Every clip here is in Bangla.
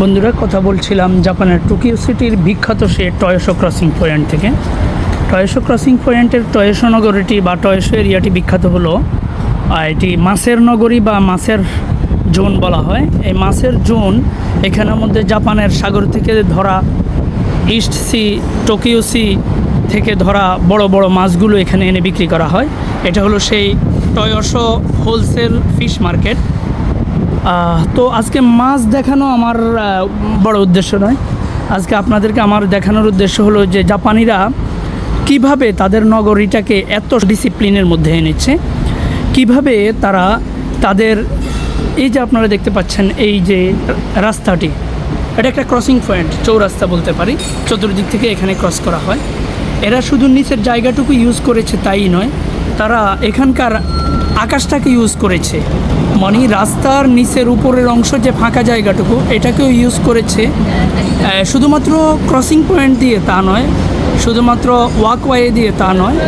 বন্ধুরা কথা বলছিলাম জাপানের টোকিও সিটির বিখ্যাত সে টয়সো ক্রসিং পয়েন্ট থেকে। টয়সো ক্রসিং পয়েন্টের টয়সো নগরীটি বা টয়সো এরিয়াটি বিখ্যাত হলো এটি মাছের নগরী বা মাছের জোন বলা হয়। এই মাছের জোন এখানের মধ্যে জাপানের সাগর থেকে ধরা, ইস্ট সি, টোকিও সি থেকে ধরা বড় বড় মাছগুলো এখানে এনে বিক্রি করা হয়। এটা হলো সেই টয়সো হোলসেল ফিশ মার্কেট। তো আজকে মাছ দেখানো আমার বড় উদ্দেশ্য নয়। আজকে আপনাদেরকে আমার দেখানোর উদ্দেশ্য হলো যে জাপানিরা কীভাবে তাদের নগরীটাকে এত ডিসিপ্লিনের মধ্যে এনেছে কীভাবে তারা তাদের, এই যে আপনারা দেখতে পাচ্ছেন এই যে রাস্তাটি, এটা একটা ক্রসিং পয়েন্ট চৌরাস্তা বলতে পারি, চতুর্দিক থেকে এখানে ক্রস করা হয়। এরা শুধু নিচের জায়গাটুকু ইউজ করেছে তাই নয়, তারা এখানকার আকাশটাকে ইউজ করেছে। মানে রাস্তার নিচের উপরের অংশ যে ফাঁকা জায়গাটুকু, এটাকেও ইউজ করেছে। শুধুমাত্র ক্রসিং পয়েন্ট দিয়ে তা নয়, শুধুমাত্র ওয়াকওয়ে দিয়ে তা নয়,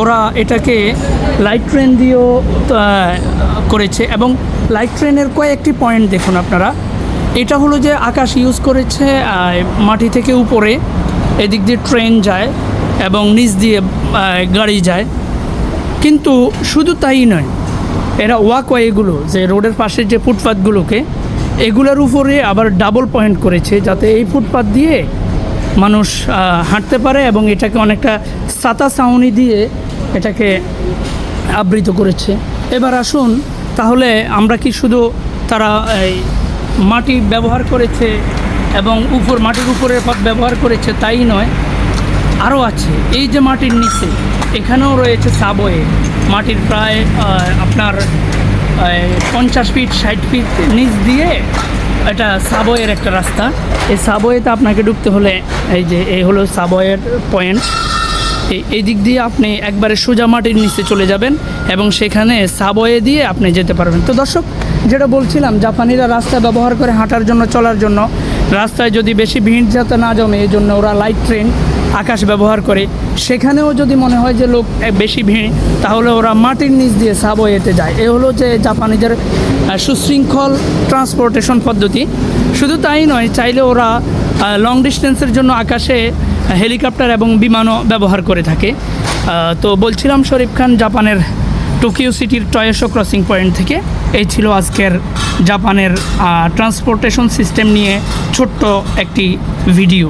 ওরা এটাকে লাইট ট্রেন দিয়েও করেছে। এবং লাইট ট্রেনের কয়েকটি পয়েন্ট দেখুন আপনারা। এটা হলো যে আকাশ ইউজ করেছে মাটি থেকে উপরে, এদিক দিয়ে ট্রেন যায় এবং নিচ দিয়ে গাড়ি যায়। কিন্তু শুধু তাই নয় এরা ওয়াকওয়েগুলো যে রোডের পাশে যে ফুটপাথগুলোকে, এগুলোর উপরে আবার ডাবল পয়েন্ট করেছে, যাতে এই ফুটপাথ দিয়ে মানুষ হাঁটতে পারে এবং এটাকে অনেকটা সাতা সাউনি দিয়ে এটাকে আবৃত করেছে। এবার আসুন, তাহলে আমরা কি শুধু তারা এই মাটি ব্যবহার করেছে এবং উপর, মাটির উপরের পথ ব্যবহার করেছে তাই নয়, আরও আছে। এই যে মাটির নিচে, এখানেও রয়েছে সাবওয়ে মাটির প্রায় আপনার পঞ্চাশ ফিট ষাট ফিট নিচ দিয়ে এটা সাবওয়ের একটা রাস্তা। এই সাবওয়েতে আপনাকে ঢুকতে হলে এই যে, এই হলো সাবওয়ের পয়েন্ট। এই দিক দিয়ে আপনি একবারে সোজা মাটির নিচে চলে যাবেন এবং সেখানে সাবওয়ে দিয়ে আপনি যেতে পারবেন। তো দর্শক, যেটা বলছিলাম, জাপানিরা রাস্তা ব্যবহার করে হাঁটার জন্য, চলার জন্য। রাস্তায় যদি বেশি ভিড় যাতে না জমে, এই জন্য ওরা লাইট ট্রেন আকাশ ব্যবহার করে। সেখানেও যদি মনে হয় যে লোক বেশি ভিড়, তাহলে ওরা মাটির নিচ দিয়ে সাবওয়েতে যায়। এ হলো যে জাপানিদের সুশৃঙ্খল ট্রান্সপোর্টেশন পদ্ধতি। শুধু তাই নয়, চাইলে ওরা লং ডিস্টেন্সের জন্য আকাশে হেলিকপ্টার এবং বিমানও ব্যবহার করে থাকে। তো বলছিলাম শরীফ খান, জাপানের টোকিও সিটির টয়েসো ক্রসিং পয়েন্ট থেকে। এই ছিল আজকের জাপানের ট্রান্সপোর্টেশন সিস্টেম নিয়ে ছোট্ট একটি ভিডিও।